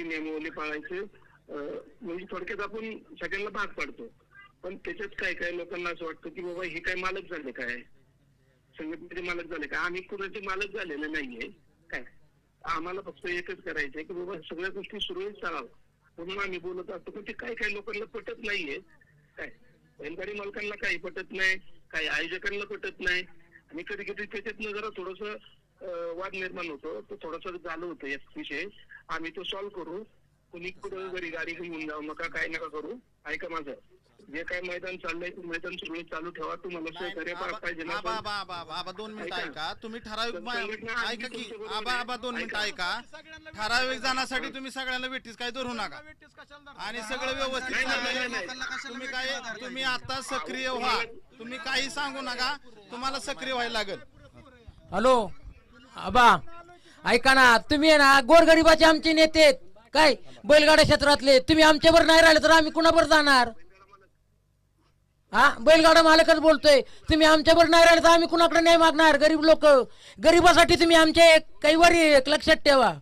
सगळी नियमावली पाळायचे म्हणजे थोडक्यात आपण सगळ्यांना भाग पाडतो. पण त्याच्यात काय काय लोकांना असं वाटतं की बाबा हे काय मालक झाले काय? संघटनेचे मालक झाले काय? आम्ही कुणाचे मालक झालेले नाहीये. काय? आम्हाला फक्त एकच करायचंय की बाबा सगळ्या गोष्टी सुरळीत चालावं म्हणून आम्ही बोलत असतो पण ते काय काय लोकांना पटत नाहीये. काय? बैलगाडी मालकांना काही पटत नाही काही आयोजकांना पटत नाही. आणि कधी कधी त्याच्यातनं जरा थोडस वाद निर्माण होतो. तो थोडासा झालं होतं या विषय. आम्ही तो सॉल्व्ह करू. कुणी कुठं घरी गाडी घेऊन जाऊ नका काय नका करू. ऐका माझं. जे काय मैदान चाललंय ते मैदान सुरळीत चालू ठेवा. तुम्हाला सहकार्य पाहिजे ना आबा पण- आबा आबा आबा आबा दोन मिनिटं ऐका. ऐका. तुम्ही ठराविक पण मा- संघटना आधी ऐका की तुमच्याबरोबर आबा आहे. आबा दोन मिनिटं ऐका. ठराविक जाण्यासाठी तुम्ही सगळ्यांना भेटीस काय धरू नका. आणि सगळं व्यवस्थित नाही, नाही, चाललंय. नाही, नाही. तुम्ही काय तुम्ही आता सक्रिय व्हा. तुम्ही काही सांगू नका. तुम्हाला सक्रिय व्हायला लागेल. हॅलो. आबा ऐका ना तुम्ही आहे ना गोरगरिबाचे आमचे नेते आहेत. काय? बैलगाड्या क्षेत्रातले. तुम्ही आमच्यावर नाही राहिले तर आम्ही कुणावर जाणार? हा? बैलगाडा मालकच बोलतोय. तुम्ही आमच्यावर नाही राहिले तर आम्ही कुणाकडे नाही मागणार? गरीब लोक गरीबासाठी तुम्ही आमचे कैवारी एक लक्षात ठेवा.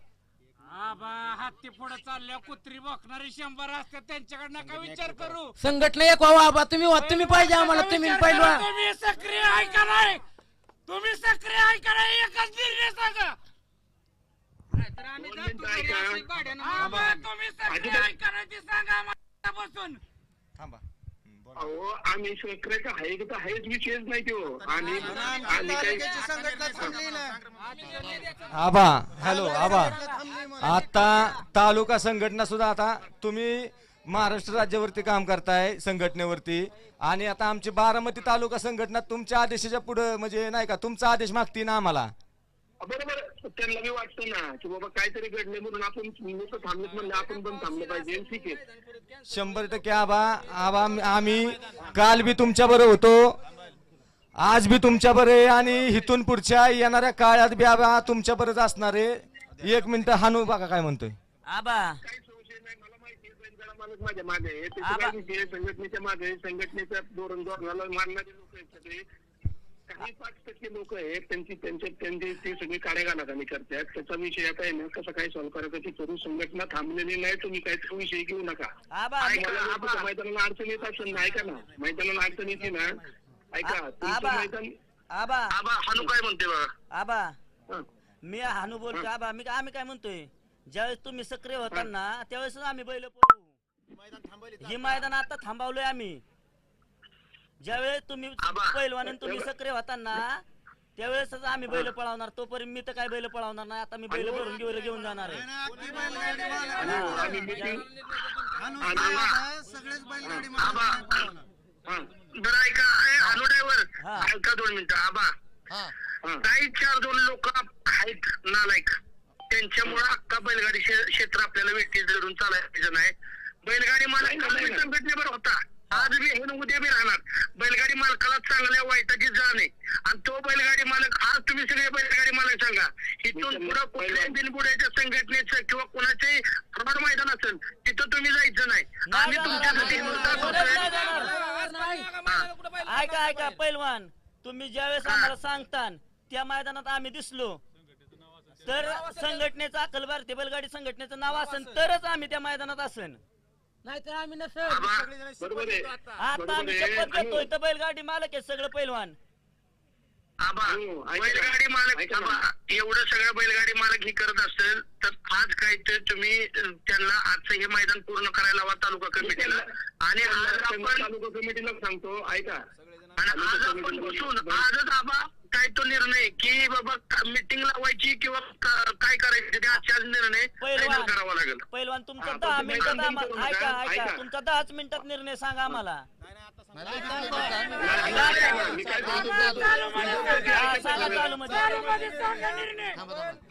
आबा हत्ती पुढे चालल्या कुत्री बघणारी शंभर असतात त्यांच्याकडनं का विचार करू. संघटना एक व्हावा आबा. तुम्ही व्हा तुम्ही पाहिजे आम्हाला. तुम्ही विचार तुम्ही सक्रिय आहे का नाही? तुम्ही सक्रिय आहे का नाही एकच निर्णय सांगा नाहीतर आम्ही जातो घरी तुम्ही सक्रिय सांगा आम्हाला बसून थांबा हं, बोला. अहो आम्ही तर आहेच विषयच नाही तो आणि काही आबा हॅलो आबा आता तालुका संघटना सुद्धा आता तुम्ही महाराष्ट्र राज्यावरती काम करताय संघटनेवरती. आणि आता आमची बारामती तालुका संघटना तुमच्या आदेशाच्या पुढे म्हणजे नाही का तुमचा आदेश मागती ना आम्हाला? बरोबर त्यांना बी वाटतं ना की बाबा काहीतरी घडले म्हणून आपण लोक थांबलेत म्हणले आपण पण थांबलं पाहिजे. ठीक आहे. शंभर टक्के आबा आबा आम- आम्ही काल बी तुमच्या बरोबर होतो. आज बी तुमच्या बरे आणि इथून पुढच्या येणाऱ्या काळात बी आबा तुमच्या बरंच असणार आहे. एक मिनिट हानू बघा काय म्हणतोय? आबा. काही संशय नाही मला माहिती आहे बैलगाडा मालक माझ्या मागे आहे. त्याचं काय विषय आहे, संघटनेच्या मागे आहे. संघटनेच्या धोरण धोरणाला मानणारे लोक आहेत सगळे. काही पाच टक्के लोक आहेत त्यांची त्यांच्या त्यांची ते सगळे काढेगालागानी करतात त्याचा विषय आता आहे ना कसं काय सॉल्व्ह करायचं ते करू संघटना थांबलेली नाही तुम्ही काही तो विषय घेऊ नका. आबा ऐका ना, तुमच्या मैदानाला अडचण येत असेल ना ऐका ना. मैदानाला अडचण येते ना ऐका. तुमचं आबा मैदान आबा आबा हानू काय म्हणते बघा आबा हं. मी हानू बोलतो आबा मी आम्ही काय म्हणतोय? ज्यावेळेस तुम्ही सक्रिय होता ना त्यावेळेस आम्ही बैल पळू ही मैदान आता थांबवलोय आम्ही. ज्यावेळेस तुम्ही आबा. पहिलवान तुम्ही सक्रिय होता ना त्यावेळेसच आम्ही बैल पळवणार. तोपर्यंत मी तर काय बैल पळवणार नाही. आता मी बैल भरून घेऊन घेऊन जाणार आहे. आम्ही meeting- हा. बरं ऐका. Hello driver. ऐका दोन मिनिटं. आबा. हा. काही चार दोन लोक आहेत नालायक. त्यांच्यामुळे अख्खा बैलगाडी क्षे- क्षेत्र आपल्याला वेठी धरून चालायचं नाही बैलगाडी मालक संघटनेवर होता आज बी हे उद्या बी राहणार बैलगाडी मालकाला चांगल्या वाईटाची जाण आहे आणि तो बैलगाडी मालक आज तुम्ही सगळे बैलगाडी मालक सांगा इथून पुढे कुठल्याही बिनबुड्याच्या संघटनेचं किंवा कोणाचंही फ्रॉड मैदान असेल तिथं तुम्ही जायचं नाही आम्ही तुमच्यासाठी. ऐका ऐका पैलवान तुम्ही ज्यावेळेस आम्हाला सांगता त्या मैदानात आम्ही दिसलो तर संघटनेचं अखिल भारतीय बैलगाडी संघटनेचं नाव असेल तरच आम्ही त्या मैदानात असेल. नाहीतर आम्ही नसत आबा, बरोबर आहे. आता. आम्ही. शपथ घेतोय. तर बैलगाडी मालक आहे सगळं पैलवान. आबा बैलगाडी मालक आबा एवढं सगळं बैलगाडी मालक हे करत असेल तर आज काय ते तुम्ही अं, त्यांना आजचं हे मैदान पूर्ण करायला हवा तालुका कमिटीला. आणि आज आपण तालुका कमिटीला सांगतो ऐका. आणि आज आपण बसून आजच आबा काय तो निर्णय की बाबा मीटिंग लावायची किंवा का- काय करायचं ते आजच्या आज निर्णय पैलवान. final करावा लागेल. पैलवान तुमचा हा, दहा पण मिनिटात तुम्ही. ऐका ऐका. ऐका. तुमचा दहाच मिनिटात निर्णय सांगा आम्हाला. मी काय बोलतो? ते हा, ऐका सांगा जरा. चालू मध्ये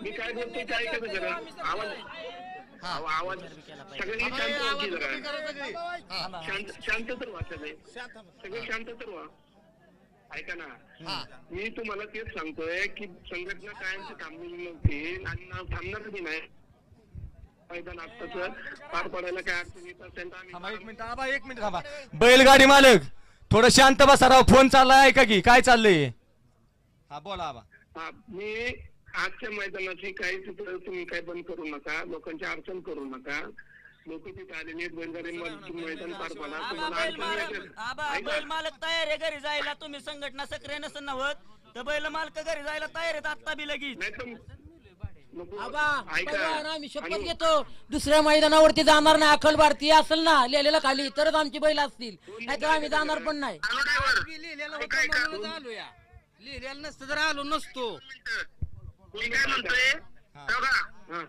मी काय बोलतो ते ऐका ना जरा. आवाज. अहो, आवाज. सगळ्यांनी शांत व्हा की जरा. शांत शांत तर व्हा सगळे. सगळे शांत तर व्हा. ऐका ना. मी तुम्हाला तेच सांगतोय की संघटना कायमची थांबलेली नव्हती आणि ना- थांबणार बी नाही. मैदान आत्ताच पार पडायला काय अडचण येत असेल तर थांबा एक आम्ही मिनिट आबा एक मिनिट थांबा. बैलगाडी मालक थोडं शांत बसा राव फोन चाललाय ऐका की काय चाललंय? हा बोला आबा. हा, मी आजच्या मैदानाची काही तुम्ही काय बंद करू नका लोकांची अडचण करू नका. लोक तिथे बैलगाडी मै- मैदान पार बैल मालक तयार आहे घरी जायला. तुम्ही संघटना सक्रिय नसेल नव्हत तर बैल मालक घरी जायला तयार आहेत आता बी लगेच. नाही तर. आबा आम्ही शपथ घेतो. दुसऱ्या मैदानावरती जाणार नाही अखल भारतीय असेल ना लिहिलेलं खाली तरच आमची बैल असतील. नाहीतर आम्ही जाणार पण नाही. लिहिलेलं होतं आलो या लिहिलेलं नसतं तर आलो नसतो. मी काय म्हणतोय? बघा.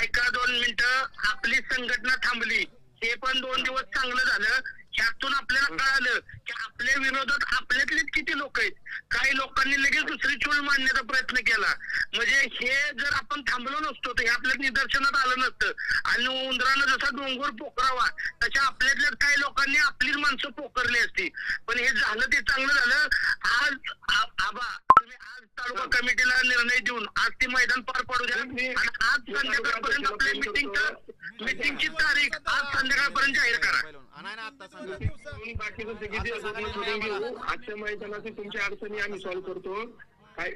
ऐका दोन मिनिटं. आपली संघटना थांबली. हे पण दोन दिवस चांगलं झालं. ह्यातून आपल्याला कळालं की आपल्या विरोधात आपल्यातलेच किती लोक आहेत. काही लोकांनी लगेच दुसरी चूल मांडण्याचा प्रयत्न केला. म्हणजे हे जर आपण थांबलो नसतो तर हे आपल्या निदर्शनात आलं नसतं. आणि उंदरानं जसा डोंगर पोखरावा तशा आपल्यातल्याच काही लोकांनी आपलीच माणसं पोखरली असती. पण हे झालं ते चांगलं झालं. आज आबा तालुका कमिटीला निर्णय देऊन आज ते मैदान पार पाडू द्या. आणि आज संध्याकाळपर्यंत आपल्या मिटिंगचं मिटिंगची तारीख आज संध्याकाळपर्यंत जाहीर करा. आजच्या मैदानाची तुमच्या अडचणी आम्ही सॉल्व्ह करतो. काय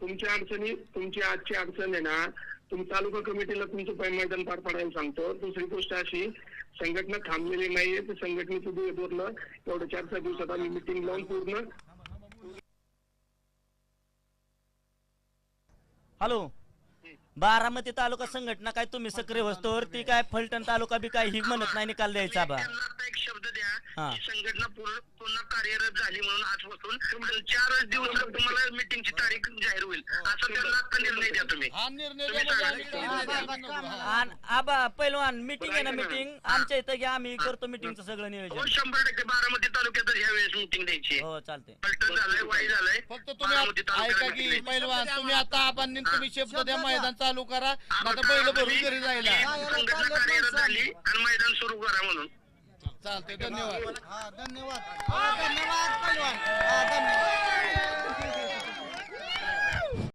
तुमच्या अडचणी तुमची आजची अडचण आहे ना तुम्ही तालुका कमिटीला तुमचं पै- मैदान पार पाडायला सांगतो. दुसरी गोष्ट अशी संघटना थांबलेली नाहीये. संघटनेचं दूर एवढं चार पाच दिवसात आम्ही मिटिंग लावून पूर्ण हॅलो. बारामती तालुका संघटना काय तुम्ही सक्रिय वस्तूवर ती काय फलटण तालुका बी काय ही म्हणत नाही निकाल द्यायचा बा त्यांना आता एक शब्द हा. संघटना पूर्ण पुन्हा कार्यरत झाली म्हणून आजपासून चारच दिवसात तुम्हाला मिटिंगची तारीख जाहीर होईल. असा त्यांना आता निर्णय द्या तुम्ही. हा निर्णय. आणि आबा पहिलवान मिटिंग आहे ना. मिटिंग आमच्या इथं घ्या आम्ही करतो मिटिंगचं सगळं हो नियोजन शंभर टक्के बारामती तालुक्यात ह्या वेळेस मिटिंग द्यायची. हो चालते पलटण झालंय वाई झालंय. फक्त तुम्ही बारामती आता- तालुक्याला ऐका की पहिलवान तुम्ही आता आपण तुम्ही शब्द द्या मैदान चालू करा. आता बैल भरून घरी जायला. संघटना कार्यरत झाली आणि मैदान सुरू करा म्हणून. चालतंय धन्यवाद. हा धन्यवाद. धन्यवाद पहिलवान. हा, धन्यवाद.